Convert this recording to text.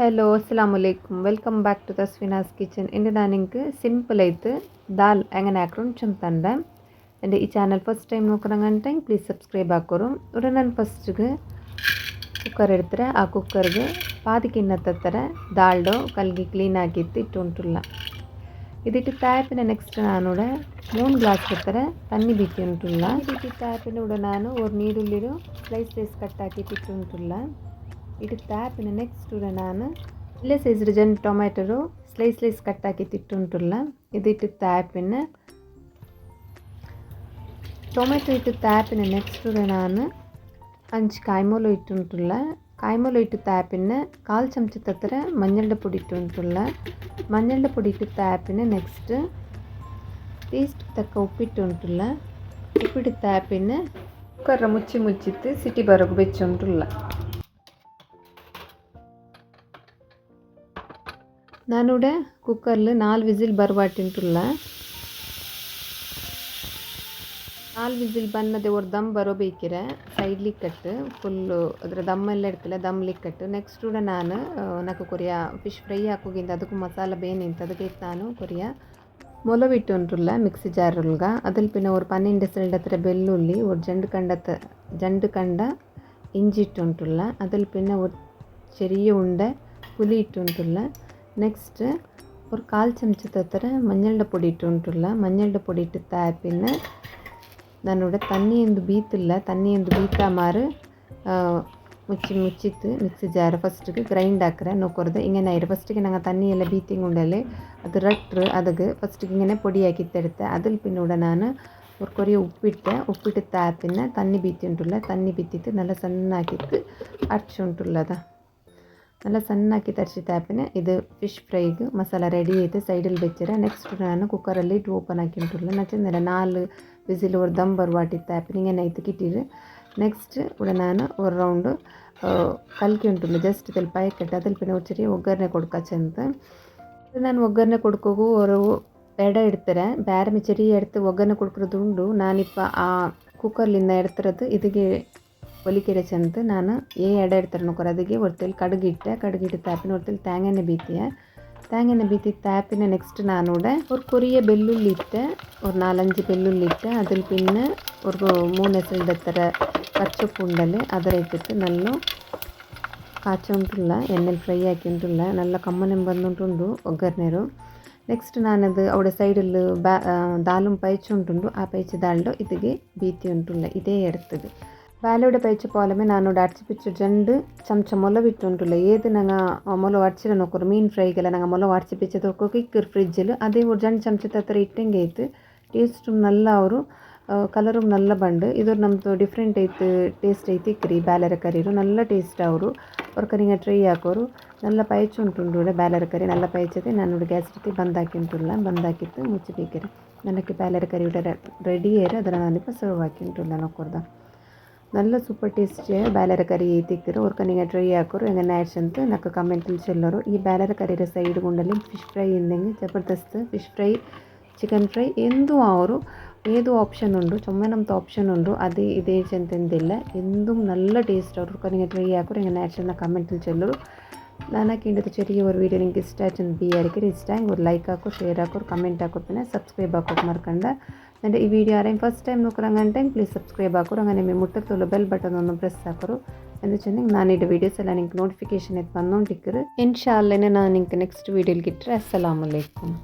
hello അസ്സാം വലൈക്കും welcome back to Taswina's kitchen ഇന്ന് ഞാൻ നിങ്ങൾക്ക് സിമ്പിളായിട്ട് ദാൽ എങ്ങനെ ആക്കണം ചെമ്പാണ്ട് എൻ്റെ ഈ ചാനൽ ഫസ്റ്റ് ടൈം നോക്കണമെങ്കിൽ പ്ലീസ് സബ്സ്ക്രൈബ് ആക്കോറും ഉടനെ ನಾನು ಫಸ್ಟಿಗೆ ಕುಕ್ಕರ್ ಎಡ್ತಾರೆ ಆ ಕುಕ್ಕರ್ಗೆ ಪಾದಿಕಿನ್ನ ತರ ದಾಲ್ಡೋ ಕಲ್ಗಿ ಕ್ಲೀನ್ ಆಗಿತ್ತು ಇಟ್ಟುಂಟುಲ್ಲ ಇದಕ್ಕೆ ತಾಯಪಿನ ನೆಕ್ಸ್ಟ್ ನಾನು ಮೂರು ಗ್ಲಾಸ್ ತರ ತಣ್ಣಿ ಬಿಟ್ಟಿ ಉಂಟುಲ್ಲ ಇದಕ್ಕೆ ತಾಯಪಿನ ಉಡ ನಾನು ಒಂದು ನೀರುಳ್ಳಿರು ಸ್ಲೈಸ್ ಸ್ಲೈಸ್ ಕಟ್ ಹಾಕಿ ಇಟ್ಟುಂಟುಲ್ಲ ಇದಕ್ಕೆ ತಾಪಿನ ನೆಕ್ಸ್ಟ್ ನಾನು ಇಲ್ಲೇ ಸೈಜ್ ಜನ ಟೊಮ್ಯಾಟೊ ಸ್ಲೈಸ್ ಸ್ಲೈಸ್ ಕಟ್ ಹಾಕಿ ತಿಟ್ಟುಂಟಲ್ಲ ಇದು ಇಟ್ಟು ತಾಪಿನ ಟೊಮೆಟೊ ಇಟ್ಟು ತಾಪಿನ ನೆಕ್ಸ್ಟ್ ನಾನು ಅಂಚು ಕಾಯ್ಮೂಲ ಇಟ್ಟುಂಟಲ್ಲ ಕಾಯ್ಮೊಲು ಇಟ್ಟು ತಾಪಿನ ಕಾಲ್ ಚಮಚ ತತ್ರ ಮಂಜಳ ಪುಡಿ ಇಟ್ಟುಂಟಲ್ಲ ಮಂಜಳ ಪುಡಿ ಇಟ್ಟು ತಾಪಿನ ನೆಕ್ಸ್ಟ್ ಟೇಸ್ಟ್ ತಕ್ಕ ಉಪ್ಪಿಟ್ಟು ಉಂಟಲ್ಲ ಉಪ್ಪಿಟ್ಟು ತಾಪಿನ ಕುಕ್ಕರ ಮುಚ್ಚಿ ಮುಚ್ಚಿತ್ತು ಸಿಟಿ ಬರೋಕೆ ಬೆಚ್ಚುಂಟಲ್ಲ ನಾನೂಡ ಕುಕ್ಕರ್ಲು ನಾಲ್ ವಿಸಿಲ್ ಬರ್ವಾಟಿಂಟುಲ್ಲ ನಾಲ್ ವಿಸಿಲ್ ಬನ್ನದೆ ಒಂದು ದಮ್ ಬರೋಬೇಕಿರೆ ಸೈಡ್ಲಿಗೆ ಕಟ್ಟು ಫುಲ್ಲು ಅದರ ದಮ್ಮೆಲ್ಲ ಇಡ್ತಿಲ್ಲ ದಮ್ಲಿಗೆ ಕಟ್ಟು ನೆಕ್ಸ್ಟ್ ಕೂಡ ನಾನು ನಕ್ಕು ಕೊರಿಯ ಫಿಶ್ ಫ್ರೈ ಹಾಕೋಗಿಂದ ಅದಕ್ಕೂ ಮಸಾಲ ಬೇನಿಂತ ಅದಕ್ಕೆ ನಾನು ಕೊರಿಯ ಮೊಲವಿಟ್ಟು ಉಂಟುಲ್ಲ ಮಿಕ್ಸಿ ಜಾರುಲ್ಗ ಅದಲ್ ಪಿನ ஒரு பன்னெண்டு சிலடத்துல பெல்லுள்ளி ஒரு ஜண்டு கண்டத்தை ஜண்டு கண்ட இஞ்சி இட்டு உண்டுள்ள அதில் பின்ன ஒரு ചെറിയ உண்டை புளி இட்டு உண்டுள்ள ನೆಕ್ಸ್ಟ್ ಒಂದು ಕಾಲು ಚಮಚ ತತ್ತರ ಮಂಜಳ್ಳ ಪೊಡಿ ಇಟ್ಟು ಉಂಟುಲ್ಲ ಮಂಜಳ್ಳ தன்னோட தண்ணி ತಾಪಿನ பீத்து இல்லை தண்ணி தண்ணிಯೊಂದು பீத்தா ಮಾರು முச்சி முச்சித்து மிக்ஸி ஜார் ஃபஸ்ட்டுக்கு கிரைண்ட் ஆக்குறேன் நோக்கிறது இங்கே நான் ஃபஸ்ட்டுக்கு நாங்கள் தண்ணியெல்லாம் பீத்திங் உண்டலே அது ரட்டு அதுக்கு ஃபஸ்ட்டுக்கு இங்கே பொடியாக்கி தடுத்தேன் அதில் பின்னோட நான் ஒரு கொரிய உப்பிட்டேன் உப்பிட்டு தாத்தின தண்ணி பீத்தி தண்ணி பீத்திட்டு நல்லா சன்னாக்கிட்டு அரைச்சி ಎಲ್ಲ ಹಾಕಿ ತರಿಸಿ ತಾಪಿನ ಇದು ಫಿಶ್ ಫ್ರೈಗೆ ಮಸಾಲ ರೆಡಿ ಐತೆ ಸೈಡಲ್ಲಿ ಬೆಚ್ಚಿರ ನೆಕ್ಸ್ಟ್ ನಾನು ಕುಕ್ಕರಲ್ಲಿ ಇಟ್ಟು ಓಪನ್ ಹಾಕಿಂಟಿರಲ್ಲ ಚಂದಿರ ನಾಲ್ಕು ಬಿಸಿಲು ಅವ್ರ ದಮ್ ಬರುವಾಟಿತ್ತು ತಾಪಿನ ಏನಾಯ್ತು ಕಿಟ್ಟಿರು ನೆಕ್ಸ್ಟ್ ಕೂಡ ನಾನು ಒಂದು ರೌಂಡು ಕಲ್ಕಿ ಉಂಟುಲ್ಲ ಜಸ್ಟ್ ತಲೆ ಪಾಯಕಟ್ಟು ಅದಲ್ಲಿ ಪಿನ ಉಚ್ಚರಿ ಒಗ್ಗರಣೆ ಚಂದ ನಾನು ಒಗ್ಗರಣೆ ಕೊಡ್ಕೋಗು ಅವರು ಎಡ ಇಡ್ತಾರೆ ಬೇರೆ ಮಿಚರಿ ಎಡ್ತು ಒಗ್ಗರಣೆ ಕೊಡ್ಕೊಡೋದು ಉಂಡು ನಾನಿಪ್ಪ ಆ ಕುಕ್ಕರ್ಲಿಂದ ಎಡ್ತಿರೋದು ಇದಕ್ಕೆ ಒಲಿಕೆರೆ ಅಂತ ನಾನು ಏ ಎಡೆ ಇಡ್ತಾರೆ ನೋಡ್ಕೊರೋದಿಗೆ ಒರ್ತಲ್ಲಿ ಕಡುಗಿಟ್ಟೆ ಕಡುಗಿಟ್ಟು ತಾಪಿನ ಒರ್ತಲ್ಲಿ ತೇಂಗನೆ ಬೀತಿಯ ತೇಂಗನೆ ಬೀತಿ ತಾಪಿನ நெக்ஸ்ட் நானோட ஒரு கொரிய ಬೆಳ್ಳುಳ್ಳಿ ಇಟ್ಟೆ ஒரு நாலஞ்சு ಬೆಳ್ಳುಳ್ಳಿ இட்டேன் அதில் பின்ன ஒரு மூணு எசல் எத்தர பச்சை பூண்டல் அதை இட்டுட்டு நல்லா ಕಾಚೋ ಉಂಟಿಲ್ಲ ಎಣ್ಣೆಲಿ ಫ್ರೈ ಹಾಕಿ ಉಂಟಿಲ್ಲ ನಲ್ಲ ಕಮ್ಮನೆ ಬಂದುಂಟುಂಡು ಒಗ್ಗರಣೆರು ನೆಕ್ಸ್ಟ್ ನಾನದು ಅವಡೆ ಸೈಡಲ್ಲಿ ಬ್ಯಾ ದಾಲು ಪೈಚು ಉಂಟುಂಡು ಆ ಪೈಚೆ ದಾಲ್ಡೋ ಇದಿಗೆ ಬೀತಿ ಉಂಟುಲ್ಲ ಇದೇ ಎಡ್ತದೆ ಬಾಲ್ಯದ ಪೈಚೆ ಪೋಲ ಮೇ ನಾನು ಅಡ್ಚಿ ಪಿಚ್ಚು ಜಂಡು ಚಮಚ ಮೊಲ ಬಿಟ್ಟು ಉಂಟುಲ್ಲ ಏದು ನಂಗೆ ಮೊಲ ಅಡ್ಚಿರ ನೋಕರು ಮೀನ್ ಫ್ರೈಗೆಲ್ಲ ನಂಗೆ ಮೊಲ ಅಡ್ಚಿ ಪಿಚ್ಚೆ ತೊಕ್ಕೋಕೆ ಇಕ್ಕರು ಫ್ರಿಜ್ಜಲ್ಲಿ ಅದೇ ஒரு ಜಂಡು ಚಮಚದ ಹತ್ರ ಇಟ್ಟಂಗೆ ಆಯ್ತು ಟೇಸ್ಟು ನಲ್ಲ ಅವರು ಕಲರು ನಲ್ಲ ಬಂಡು ಇದು ನಮ್ಮದು ಡಿಫ್ರೆಂಟ್ ಐತೆ ಟೇಸ್ಟ್ ಐತಿ ಇಕ್ಕಿರಿ ಬ್ಯಾಲರ ಕರೀರು ನಲ್ಲ ಟೇಸ್ಟ್ ಅವರು ಅವ್ರ ಕರಿಗ ಟ್ರೈ ಹಾಕೋರು ನಲ್ಲ ಪೈಚೆ ಉಂಟುಂಡು ಬ್ಯಾಲರ ಕರಿ ನಲ್ಲ ಪೈಚತೆ ನಾನು ಗ್ಯಾಸ್ ರೀತಿ ಬಂದಾಕಿ ಉಂಟುಲ್ಲ ಬಂದಾಕಿತ್ತು ಮುಚ್ಚಬೇಕಿರಿ ನನಗೆ ಬ್ಯಾಲರ ಕರಿ ರೆಡಿ ಏರ ಅದನ್ನು ನಾನಿಪ್ಪ ಸರ್ವ್ ಹಾಕಿ ಉಂಟುಲ್ಲ ನೋಕೋರ್ದ நல்ல ಸೂಪರ್ ಟೇಸ್ಟಿಯ ಬ್ಯಾಲರ ಕರಿ ಐತಿಕ್ಕಿರು ಅವ್ರಕ ನೀವು ಟ್ರೈ ಹಾಕೋರು ಹೆಂಗೆ ನ್ಯಾಚ್ ಅಂತ ನಕ್ಕ ಕಮೆಂಟಲ್ಲಿ ಚೆಲ್ಲೋರು ಈ ಬ್ಯಾಲರ ಕರಿರ ಸೈಡ್ ಗುಂಡಲ್ಲಿ ಫಿಶ್ ಫ್ರೈ ಇಂದಂಗೆ ಜಬರ್ದಸ್ತ್ ಫಿಶ್ ಫ್ರೈ ಚಿಕನ್ ಫ್ರೈ ಎಂದು ಅವರು ఏదో ఆప్షన్ ఉండు చొమ్మనంత ఆప్షన్ ఉండు అది ఇదే చెందిందిల్ల ఎందు నల్ల టేస్ట్ అవరు కానీ ట్రై ఆకురు ఇంకా నేచురల్ కమెంట్లు చెల్లరు ನನಗೆ ಇಂಡದ ಚೆರಿಯ ಅವ್ರ ವೀಡಿಯೋ ನಿಂಗೆ ಇಷ್ಟ ಆಯ್ತು ಬಿ ಯಾರಿಗೆ ಇಷ್ಟ ಹಿಂಗೆ ಅವ್ರು ಲೈಕ್ ಹಾಕೋ ಶೇರ್ ಹಾಕೋರು ಕಮೆಂಟ್ ಹಾಕೋರ್ಪೇನೆ ಸಬ್ಸ್ಕ್ರೈಬ್ ಹಾಕೋಕೆ ಮರ್ಕಂಡ ಆ್ಯಂಡ್ ಈ ವಿಡಿಯೋ ಯಾರೇನು ಫಸ್ಟ್ ಟೈಮ್ ನೋಡ್ಕೊರಂಗೆ ಅಂಟೈಮ್ ಪ್ಲೀಸ್ ಸಬ್ಸ್ಕ್ರೈಬ್ ಹಾಕೋರು ಹಂಗೆ ನಿಮಗೆ ಮುಟ್ಟಕ್ತಲ್ಲ ಬೆಲ್ ಬಟನ್ ಅನ್ನು ಪ್ರೆಸ್ ಹಾಕೋರು ಅಂದ್ರೆ ಚೆನ್ನಾಗಿ ನಾನಿಡೋ ವೀಡಿಯೋಸ್ ಎಲ್ಲ ನಿಂಗೆ ನೋಟಿಫಿಕೇಶನ್ ಎತ್ತು ಬಂದು ಇನ್ಶಾ ಅಲ್ಲೇನೆ ನಾನು ನಿಂಗೆ ನೆಕ್ಸ್ಟ್ ವೀಡಿಯೋಲಿ ಗಿಟ್ಟರೆ ಅಸ್ಸಲಾಮಲೈಕುಮ್